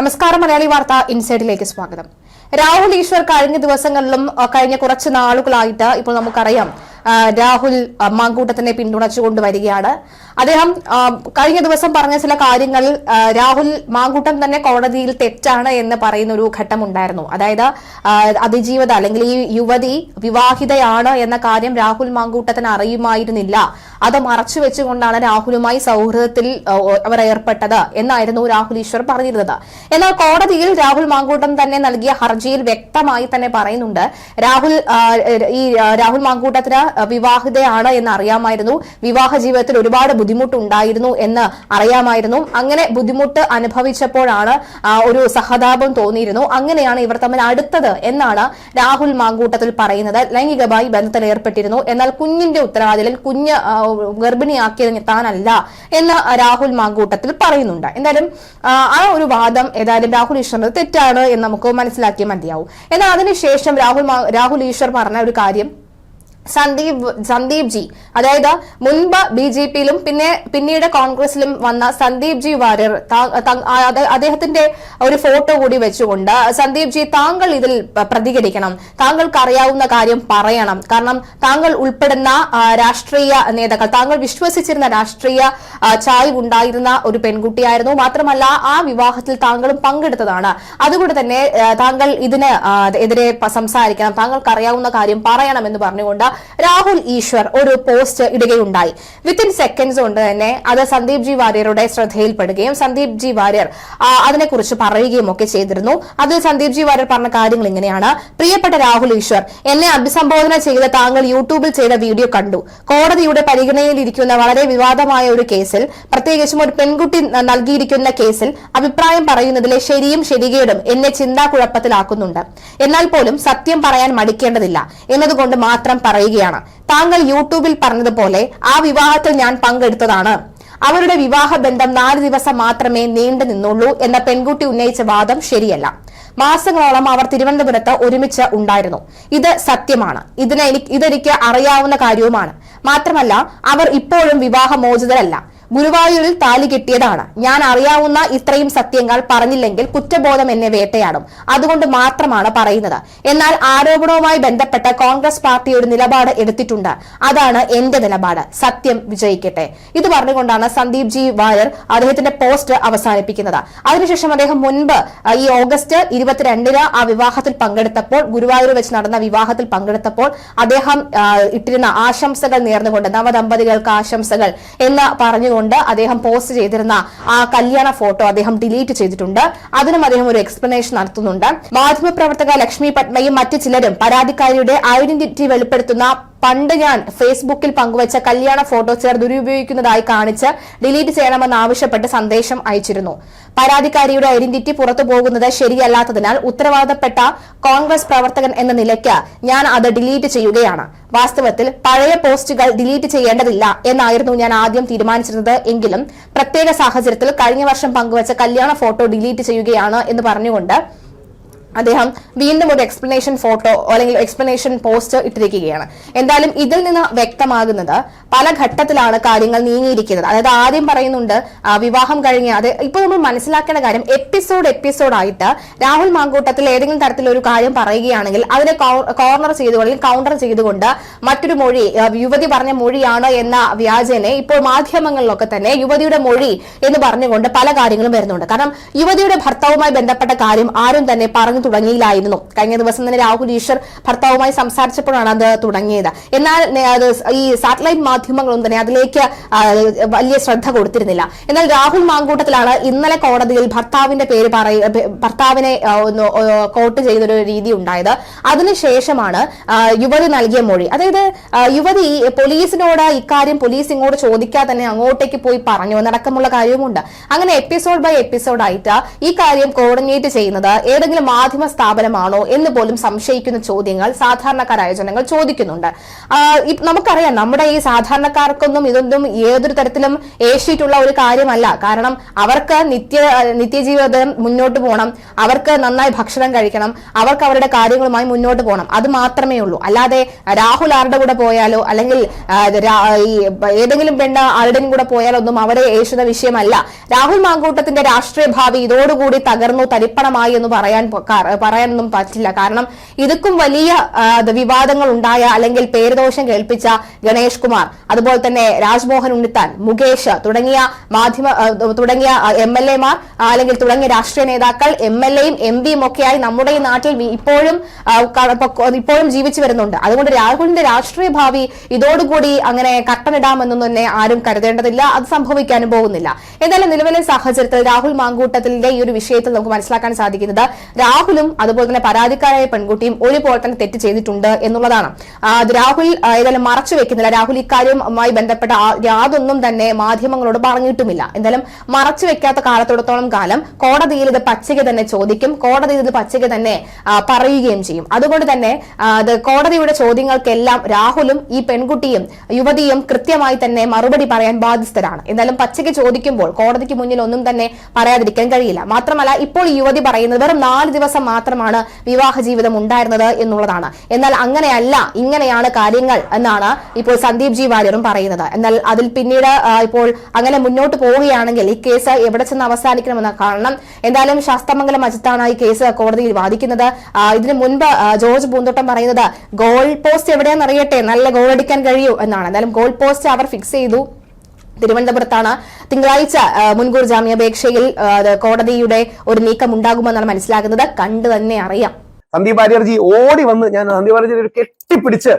നമസ്കാരം മലയാളി വാർത്ത ഇൻസൈഡിലേക്ക് സ്വാഗതം. രാഹുൽ ഈശ്വർ കഴിഞ്ഞ ദിവസങ്ങളിലും കഴിഞ്ഞ കുറച്ച് നാളുകളായിട്ട് ഇപ്പോൾ നമുക്കറിയാം രാഹുൽ മാങ്കൂട്ടത്തിനെ പിന്തുണച്ചുകൊണ്ട് വരികയാണ്. അദ്ദേഹം കഴിഞ്ഞ ദിവസം പറഞ്ഞ ചില കാര്യങ്ങൾ രാഹുൽ മാങ്കൂട്ടം തന്നെ കോടതിയിൽ തെറ്റാണ് എന്ന് പറയുന്ന ഒരു ഘട്ടമുണ്ടായിരുന്നു. അതായത് അതിജീവത അല്ലെങ്കിൽ ഈ യുവതി വിവാഹിതയാണ് എന്ന കാര്യം രാഹുൽ മാങ്കൂട്ടത്തിന് അറിയുമായിരുന്നില്ല. അത് മറച്ചു വെച്ചുകൊണ്ടാണ് രാഹുലുമായി സൗഹൃദത്തിൽ അവർ ഏർപ്പെട്ടത് എന്നായിരുന്നു രാഹുൽ ഈശ്വർ പറഞ്ഞിരുന്നത്. എന്നാൽ കോടതിയിൽ രാഹുൽ മാങ്കൂട്ടം തന്നെ നൽകിയ ഹർജിയിൽ വ്യക്തമായി തന്നെ പറയുന്നുണ്ട്. രാഹുൽ ഈ രാഹുൽ മാങ്കൂട്ടത്തിന് വിവാഹിതയാണ് എന്ന് അറിയാമായിരുന്നു. വിവാഹ ജീവിതത്തിൽ ഒരുപാട് ബുദ്ധിമുട്ടുണ്ടായിരുന്നു എന്ന് അറിയാമായിരുന്നു. അങ്ങനെ ബുദ്ധിമുട്ട് അനുഭവിച്ചപ്പോഴാണ് ഒരു സഹതാപം തോന്നിയിരുന്നു. അങ്ങനെയാണ് ഇവർ തമ്മിൽ അടുത്തത് എന്നാണ് രാഹുൽ മാങ്കൂട്ടത്തിൽ പറയുന്നത്. ലൈംഗികമായി ബന്ധത്തിൽ ഏർപ്പെട്ടിരുന്നു. എന്നാൽ കുഞ്ഞിന്റെ ഉത്തരവാദിത്തം കുഞ്ഞ് ഗർഭിണിയാക്കിയത് താനല്ല എന്ന് രാഹുൽ മാങ്കൂട്ടത്തിൽ പറയുന്നുണ്ട്. എന്തായാലും ആ, ഒരു വാദം ഏതായാലും രാഹുൽ ഈശ്വറിന് തെറ്റാണ് എന്ന് നമുക്ക് മനസ്സിലാക്കിയാൽ മതിയാവും. എന്നാൽ അതിനുശേഷം രാഹുൽ രാഹുൽ ഈശ്വർ പറഞ്ഞ ഒരു കാര്യം സന്ദീപ് സന്ദീപ് ജി. അതായത് മുൻപ് ബി ജെ പിയിലും പിന്നെ പിന്നീട് കോൺഗ്രസിലും വന്ന സന്ദീപ് ജി വാര്യർ അദ്ദേഹത്തിന്റെ ഒരു ഫോട്ടോ കൂടി വെച്ചുകൊണ്ട് സന്ദീപ് ജി താങ്കൾ ഇതിൽ പ്രതികരിക്കണം. താങ്കൾക്ക് അറിയാവുന്ന കാര്യം പറയണം. കാരണം താങ്കൾ ഉൾപ്പെടുന്ന രാഷ്ട്രീയ നേതാക്കൾ താങ്കൾ വിശ്വസിച്ചിരുന്ന രാഷ്ട്രീയ ചായ്വ് ഉണ്ടായിരുന്ന ഒരു പെൺകുട്ടിയായിരുന്നു. മാത്രമല്ല ആ വിവാഹത്തിൽ താങ്കളും പങ്കെടുത്തതാണ്. അതുകൊണ്ട് തന്നെ താങ്കൾ ഇതിന് എതിരെ സംസാരിക്കണം. താങ്കൾക്ക് അറിയാവുന്ന കാര്യം പറയണം എന്ന് പറഞ്ഞുകൊണ്ട് രാഹുൽ ഈശ്വർ ഒരു പോസ്റ്റ് ഇടുകയുണ്ടായി. വിത്തിൻ സെക്കൻഡ്സ് കൊണ്ട് തന്നെ അത് സന്ദീപ് ജി വാര്യരുടെ ശ്രദ്ധയിൽപ്പെടുകയും സന്ദീപ് ജി വാര്യർ അതിനെക്കുറിച്ച് പറയുകയും ഒക്കെ ചെയ്തിരുന്നു. അതിൽ സന്ദീപ് ജി വാര്യർ പറഞ്ഞ കാര്യങ്ങൾ ഇങ്ങനെയാണ്. പ്രിയപ്പെട്ട രാഹുൽ ഈശ്വർ എന്നെ അഭിസംബോധന ചെയ്ത താങ്കൾ യൂട്യൂബിൽ ചെയ്ത വീഡിയോ കണ്ടു. കോടതിയുടെ പരിഗണനയിലിരിക്കുന്ന വളരെ വിവാദമായ ഒരു കേസിൽ പ്രത്യേകിച്ചും ഒരു പെൺകുട്ടി നൽകിയിരിക്കുന്ന കേസിൽ അഭിപ്രായം പറയുന്നതിലെ ശരിയും ശരികേടും എന്നെ ചിന്താ കുഴപ്പത്തിലാക്കുന്നുണ്ട് എന്നാൽ പോലും സത്യം പറയാൻ മടിക്കേണ്ടതില്ല. എന്നതുകൊണ്ട് മാത്രം പറയുകയാണ്. താങ്കൾ യൂട്യൂബിൽ പറഞ്ഞതുപോലെ ആ വിവാഹത്തിൽ ഞാൻ പങ്കെടുത്തതാണ്. അവരുടെ വിവാഹ ബന്ധം നാല് ദിവസം മാത്രമേ നീണ്ടു നിന്നുള്ളൂ എന്ന പെൺകുട്ടി ഉന്നയിച്ച വാദം ശരിയല്ല. മാസങ്ങളോളം അവർ തിരുവനന്തപുരത്ത് ഒരുമിച്ച് ഉണ്ടായിരുന്നു. ഇത് സത്യമാണ്. ഇതിനെ ഇതെനിക്ക് അറിയാവുന്ന കാര്യവുമാണ്. മാത്രമല്ല അവർ ഇപ്പോഴും വിവാഹമോചിതരല്ല. ഗുരുവായൂരിൽ താലി കെട്ടിയതാണ്. ഞാൻ അറിയാവുന്ന ഇത്രയും സത്യങ്ങൾ പറഞ്ഞില്ലെങ്കിൽ കുറ്റബോധം എന്നെ വേട്ടയാടും. അതുകൊണ്ട് മാത്രമാണ് പറയുന്നത്. എന്നാൽ ആരോപണവുമായി ബന്ധപ്പെട്ട കോൺഗ്രസ് പാർട്ടി ഒരു നിലപാട് എടുത്തിട്ടുണ്ട്. അതാണ് എന്റെ നിലപാട്. സത്യം വിജയിക്കട്ടെ. ഇത് പറഞ്ഞുകൊണ്ടാണ് സന്ദീപ് ജി വാര്യർ അദ്ദേഹത്തിന്റെ പോസ്റ്റ് അവസാനിപ്പിക്കുന്നത്. അതിനുശേഷം അദ്ദേഹം മുൻപ് ഈ ഓഗസ്റ്റ് ഇരുപത്തിരണ്ടിന് ആ വിവാഹത്തിൽ പങ്കെടുത്തപ്പോൾ ഗുരുവായൂർ വെച്ച് നടന്ന വിവാഹത്തിൽ പങ്കെടുത്തപ്പോൾ അദ്ദേഹം ഇട്ടിരുന്ന ആശംസകൾ നേർന്നുകൊണ്ട് നവദമ്പതികൾക്ക് ആശംസകൾ എന്ന് പറഞ്ഞുകൊണ്ട് അദ്ദേഹം പോസ്റ്റ് ചെയ്തിരുന്ന ആ കല്യാണ ഫോട്ടോ അദ്ദേഹം ഡിലീറ്റ് ചെയ്തിട്ടുണ്ട്. അതിനും അദ്ദേഹം ഒരു എക്സ്പ്ലനേഷൻ നടത്തുന്നുണ്ട്. മാധ്യമപ്രവർത്തക ലക്ഷ്മി പത്മയും മറ്റു ചിലരും പരാതിക്കാരിയുടെ ഐഡന്റിറ്റി വെളിപ്പെടുത്തുന്ന പണ്ട് ഞാൻ ഫേസ്ബുക്കിൽ പങ്കുവച്ച കല്യാണ ഫോട്ടോ ചേർ ദുരുപയോഗിക്കുന്നതായി കാണിച്ച് ഡിലീറ്റ് ചെയ്യണമെന്ന് ആവശ്യപ്പെട്ട് സന്ദേശം അയച്ചിരുന്നു. പരാതിക്കാരിയുടെ ഐഡന്റിറ്റി പുറത്തു പോകുന്നത് ശരിയല്ലാത്തതിനാൽ ഉത്തരവാദപ്പെട്ട കോൺഗ്രസ് പ്രവർത്തകൻ എന്ന നിലയ്ക്ക് ഞാൻ അത് ഡിലീറ്റ് ചെയ്യുകയാണ്. വാസ്തവത്തിൽ പഴയ പോസ്റ്റുകൾ ഡിലീറ്റ് ചെയ്യേണ്ടതില്ല എന്നായിരുന്നു ഞാൻ ആദ്യം തീരുമാനിച്ചിരുന്നത് എങ്കിലും പ്രത്യേക സാഹചര്യത്തിൽ കഴിഞ്ഞ വർഷം പങ്കുവച്ച കല്യാണ ഫോട്ടോ ഡിലീറ്റ് ചെയ്യുകയാണ് എന്ന് പറഞ്ഞുകൊണ്ട് അദ്ദേഹം വീണ്ടും ഒരു എക്സ്പ്ലനേഷൻ ഫോട്ടോ അല്ലെങ്കിൽ എക്സ്പ്ലനേഷൻ പോസ്റ്റ് ഇട്ടിരിക്കുകയാണ്. എന്തായാലും ഇതിൽ നിന്ന് വ്യക്തമാകുന്നത് പല ഘട്ടത്തിലാണ് കാര്യങ്ങൾ നീങ്ങിയിരിക്കുന്നത്. അതായത് ആദ്യം പറയുന്നുണ്ട് വിവാഹം കഴിഞ്ഞ അത് ഇപ്പോൾ നമ്മൾ മനസ്സിലാക്കേണ്ട കാര്യം എപ്പിസോഡ് എപ്പിസോഡ് ആയിട്ട് രാഹുൽ മാങ്കൂട്ടത്തിൽ ഏതെങ്കിലും തരത്തിലൊരു കാര്യം പറയുകയാണെങ്കിൽ അതിനെ കോർണർ ചെയ്തുകൊണ്ട് അല്ലെങ്കിൽ കൗണ്ടർ ചെയ്തുകൊണ്ട് മറ്റൊരു മൊഴി യുവതി പറഞ്ഞ മൊഴിയാണ് എന്ന വ്യാജനെ ഇപ്പോൾ മാധ്യമങ്ങളിലൊക്കെ തന്നെ യുവതിയുടെ മൊഴി എന്ന് പറഞ്ഞുകൊണ്ട് പല കാര്യങ്ങളും വരുന്നുണ്ട്. കാരണം യുവതിയുടെ ഭർത്താവുമായി ബന്ധപ്പെട്ട കാര്യം ആരും തന്നെ പറഞ്ഞു തുടങ്ങിയില്ലായിരുന്നു. കഴിഞ്ഞ ദിവസം തന്നെ രാഹുൽ ഈശ്വർ ഭർത്താവുമായി സംസാരിച്ചപ്പോഴാണ് അത് തുടങ്ങിയത്. എന്നാൽ ഈ സാറ്റലൈറ്റ് മാധ്യമങ്ങളൊന്നും തന്നെ അതിലേക്ക് വലിയ ശ്രദ്ധ കൊടുത്തിരുന്നില്ല. എന്നാൽ രാഹുൽ മാങ്കൂട്ടത്തിലാണ് ഇന്നലെ കോടതിയിൽ ഭർത്താവിന്റെ പേര് പറയ ഭർത്താവിനെ ഒന്ന് കോട്ട് ചെയ്തൊരു രീതി ഉണ്ടായത്. അതിനുശേഷമാണ് യുവതി നൽകിയ മൊഴി. അതായത് യുവതി പോലീസിനോട് ഇക്കാര്യം പോലീസ് ഇങ്ങോട്ട് ചോദിക്കാതെ തന്നെ അങ്ങോട്ടേക്ക് പോയി പറഞ്ഞു എന്നടക്കമുള്ള കാര്യവുമുണ്ട്. അങ്ങനെ എപ്പിസോഡ് ബൈ എപ്പിസോഡ് ആയിട്ട് ഈ കാര്യം കോർഡിനേറ്റ് ചെയ്യുന്നത് ഏതെങ്കിലും മാധ്യമ സ്ഥാപനമാണോ എന്ന് പോലും സംശയിക്കുന്ന ചോദ്യങ്ങൾ സാധാരണക്കാരായ ജനങ്ങൾ ചോദിക്കുന്നുണ്ട്. നമുക്കറിയാം നമ്മുടെ ഈ സാധാരണക്കാർക്കൊന്നും ഇതൊന്നും ഏതൊരു തരത്തിലും ഏഷ്യയിട്ടുള്ള ഒരു കാര്യമല്ല. കാരണം അവർക്ക് നിത്യ നിത്യജീവിതം മുന്നോട്ട് പോകണം. അവർക്ക് നന്നായി ഭക്ഷണം കഴിക്കണം. അവർക്ക് അവരുടെ കാര്യങ്ങളുമായി മുന്നോട്ട് പോകണം. അത് മാത്രമേ ഉള്ളൂ. അല്ലാതെ രാഹുൽ ആരുടെ കൂടെ പോയാലോ അല്ലെങ്കിൽ ഏതെങ്കിലും പെണ്ണ് ആരുടെയും കൂടെ പോയാലോ ഒന്നും അവരെ ഏഷ്യുന്ന വിഷയമല്ല. രാഹുൽ മാങ്കൂട്ടത്തിന്റെ രാഷ്ട്രീയ ഭാവി ഇതോടുകൂടി തകർന്നു തരിപ്പണമായി എന്ന് പറയാൻ പറയാനൊന്നും പറ്റില്ല. കാരണം ഇതുക്കും വലിയ വിവാദങ്ങൾ ഉണ്ടായ അല്ലെങ്കിൽ പേരുദോഷം കേൾപ്പിച്ച ഗണേഷ് കുമാർ അതുപോലെ തന്നെ രാജ്മോഹൻ ഉണ്ണിത്താൻ മുകേഷ് തുടങ്ങിയ മാധ്യമ തുടങ്ങിയ എം എൽ എമാർ അല്ലെങ്കിൽ തുടങ്ങിയ രാഷ്ട്രീയ നേതാക്കൾ എം എൽ എയും എം പിയും ഒക്കെയായി നമ്മുടെ ഈ നാട്ടിൽ ഇപ്പോഴും ഇപ്പോഴും ജീവിച്ചു വരുന്നുണ്ട്. അതുകൊണ്ട് രാഹുലിന്റെ രാഷ്ട്രീയ ഭാവി ഇതോടുകൂടി അങ്ങനെ കട്ടനിടാമെന്നൊന്നും തന്നെ ആരും കരുതേണ്ടതില്ല. അത് സംഭവിക്കാനും പോകുന്നില്ല. എന്നാലും നിലവിലെ സാഹചര്യത്തിൽ രാഹുൽ മാങ്കൂട്ടത്തിന്റെ ഈ ഒരു വിഷയത്തിൽ നമുക്ക് മനസ്സിലാക്കാൻ സാധിക്കുന്നത് രാഹുലും അതുപോലെ തന്നെ പരാതിക്കാരായ പെൺകുട്ടിയും ഒരുപോലെ തന്നെ തെറ്റ് ചെയ്തിട്ടുണ്ട് എന്നുള്ളതാണ്. അത് രാഹുൽ ഏതായാലും മറച്ചു വെക്കുന്നില്ല. രാഹുൽ ഇക്കാര്യവുമായി ബന്ധപ്പെട്ട യാതൊന്നും തന്നെ മാധ്യമങ്ങളോട് പറഞ്ഞിട്ടുമില്ല. എന്തായാലും മറച്ചു വെക്കാത്ത കാലത്തോടത്തോളം കാലം കോടതിയിൽ ഇത് പച്ചയ്ക്ക് തന്നെ ചോദിക്കും. കോടതിയിൽ ഇത് പച്ചയ്ക്ക് തന്നെ പറയുകയും ചെയ്യും. അതുകൊണ്ട് തന്നെ അത് കോടതിയുടെ ചോദ്യങ്ങൾക്കെല്ലാം രാഹുലും ഈ പെൺകുട്ടിയും യുവതിയും കൃത്യമായി തന്നെ മറുപടി പറയാൻ ബാധ്യസ്ഥരാണ്. എന്തായാലും പച്ചയ്ക്ക് ചോദിക്കുമ്പോൾ കോടതിക്ക് മുന്നിൽ ഒന്നും തന്നെ പറയാതിരിക്കാൻ കഴിയില്ല. മാത്രമല്ല ഇപ്പോൾ യുവതി പറയുന്നത് വെറും നാല് ദിവസം മാത്രമാണ് വിവാഹ ജീവിതം ഉണ്ടായിരുന്നത് എന്നുള്ളതാണ്. എന്നാൽ അങ്ങനെയല്ല ഇങ്ങനെയാണ് കാര്യങ്ങൾ എന്നാണ് ഇപ്പോൾ സന്ദീപ് ജി വാര്യറും പറയുന്നത്. എന്നാൽ അതിൽ പിന്നീട് ഇപ്പോൾ അങ്ങനെ മുന്നോട്ട് പോവുകയാണെങ്കിൽ ഈ കേസ് എവിടെ ചെന്ന് അവസാനിക്കണമെന്ന് കാരണം എന്തായാലും ശാസ്തമംഗലം അജിത്താണ് ഈ കേസ് കോടതിയിൽ വാദിക്കുന്നത്. ഇതിനു മുൻപ് ജോർജ് പൂന്തോട്ടം പറയുന്നത് ഗോൾ പോസ്റ്റ് എവിടെയാണെന്ന് അറിയട്ടെ നല്ല ഗോൾ അടിക്കാൻ കഴിയൂ എന്നാണ്. എന്തായാലും ഗോൾ പോസ്റ്റ് അവർ ഫിക്സ് ചെയ്തു. തിരുവനന്തപുരത്താണ്. തിങ്കളാഴ്ച മുൻകൂർ ജാമ്യാപേക്ഷയിൽ കോടതിയുടെ ഒരു നീക്കം ഉണ്ടാകുമെന്നാണ് മനസ്സിലാക്കുന്നത് കണ്ടു തന്നെ അറിയാം. സന്ദീപ് ആര്യർജി ഓടി വന്ന് ഞാൻ സന്ദീപ് ആര്യർജി ഒരു കെട്ടിപ്പിടിച്ച്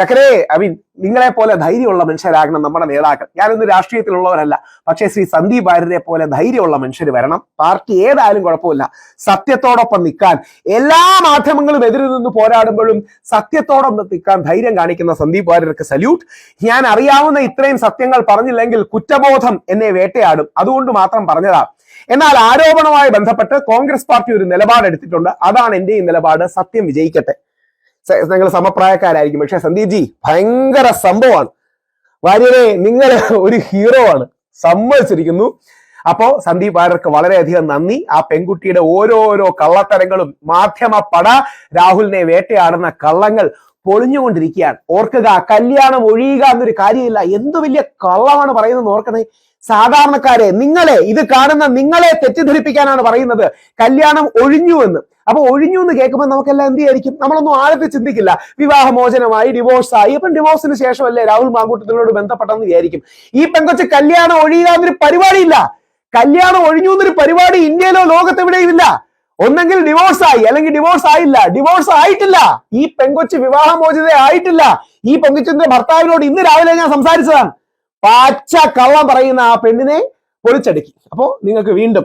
ചക്കരേ ഐ മീൻ നിങ്ങളെ പോലെ ധൈര്യമുള്ള മനുഷ്യരാകണം നമ്മുടെ നേതാക്കൾ. ഞാനൊന്നും രാഷ്ട്രീയത്തിലുള്ളവരല്ല. പക്ഷേ ശ്രീ സന്ദീപ് വാര്യരെ പോലെ ധൈര്യമുള്ള മനുഷ്യർ വരണം. പാർട്ടി ഏതായാലും കുഴപ്പമില്ല. സത്യത്തോടൊപ്പം നിൽക്കാൻ എല്ലാ മാധ്യമങ്ങളും എതിരിൽ നിന്ന് പോരാടുമ്പോഴും സത്യത്തോടൊപ്പം നിൽക്കാൻ ധൈര്യം കാണിക്കുന്ന സന്ദീപ് വാര്യർക്ക് സല്യൂട്ട്. ഞാൻ അറിയാവുന്ന ഇത്രയും സത്യങ്ങൾ പറഞ്ഞില്ലെങ്കിൽ കുറ്റബോധം എന്നെ വേട്ടയാടും. അതുകൊണ്ട് മാത്രം പറഞ്ഞതാ. എന്നാൽ ആരോപണവുമായി ബന്ധപ്പെട്ട് കോൺഗ്രസ് പാർട്ടി ഒരു നിലപാടെടുത്തിട്ടുണ്ട്. അതാണ് എന്റെയും നിലപാട്. സത്യം വിജയിക്കട്ടെ. നിങ്ങൾ സമപ്രായക്കാരായിരിക്കും. പക്ഷെ സന്ദീപ് ജി ഭയങ്കര സംഭവമാണ്. വാര്യരെ നിങ്ങൾ ഒരു ഹീറോ ആണ്. സമ്മതിച്ചിരിക്കുന്നു. അപ്പോ സന്ദീപ് വാര്യർക്ക് വളരെയധികം നന്ദി. ആ പെൺകുട്ടിയുടെ ഓരോരോ കള്ളത്തരങ്ങളും മാധ്യമ പട രാഹുലിനെ വേട്ടയാടുന്ന കള്ളങ്ങൾ പൊളിഞ്ഞുകൊണ്ടിരിക്കുകയാണ്. ഓർക്കുക കല്യാണം ഒഴിയുക എന്നൊരു കാര്യമില്ല. എന്തു വലിയ കള്ളമാണ് പറയുന്നത് ഓർക്കണേ. സാധാരണക്കാരെ നിങ്ങളെ ഇത് കാണുന്ന നിങ്ങളെ തെറ്റിദ്ധരിപ്പിക്കാനാണ് പറയുന്നത്. കല്യാണം ഒഴിഞ്ഞു എന്ന് അപ്പൊ ഒഴിഞ്ഞു എന്ന് കേൾക്കുമ്പോൾ നമുക്കെല്ലാം എന്ത് വിചാരിക്കും നമ്മളൊന്നും ആഴത്തിൽ ചിന്തിക്കില്ല. വിവാഹമോചനമായി ഡിവോഴ്സ് ആയി. ഇപ്പം ഡിവോഴ്സിന് ശേഷമല്ലേ രാഹുൽ മാങ്കൂട്ടത്തിനോട് ബന്ധപ്പെട്ടെന്ന് വിചാരിക്കും. ഈ പെങ്കൊച്ച് കല്യാണം ഒഴിയുക എന്നൊരു പരിപാടിയില്ല. കല്യാണം ഒഴിഞ്ഞു എന്നൊരു പരിപാടി ഇന്ത്യയിലോ ലോകത്തെവിടെയും ഇല്ല ഒന്നെങ്കിൽ ഡിവോഴ്സ് ആയി അല്ലെങ്കിൽ ഡിവോഴ്സ് ആയില്ല ഡിവോഴ്സ് ആയിട്ടില്ല ഈ പെങ്കൊച്ച് വിവാഹമോചിത ആയിട്ടില്ല. ഈ പെങ്കൊച്ചിന്റെ ഭർത്താവിനോട് ഇന്ന് രാവിലെ ഞാൻ സംസാരിച്ചതാണ്. പച്ച കള്ളം പറയുന്ന ആ പെണ്ണിനെ പൊളിച്ചടുക്കി. അപ്പോ നിങ്ങൾക്ക് വീണ്ടും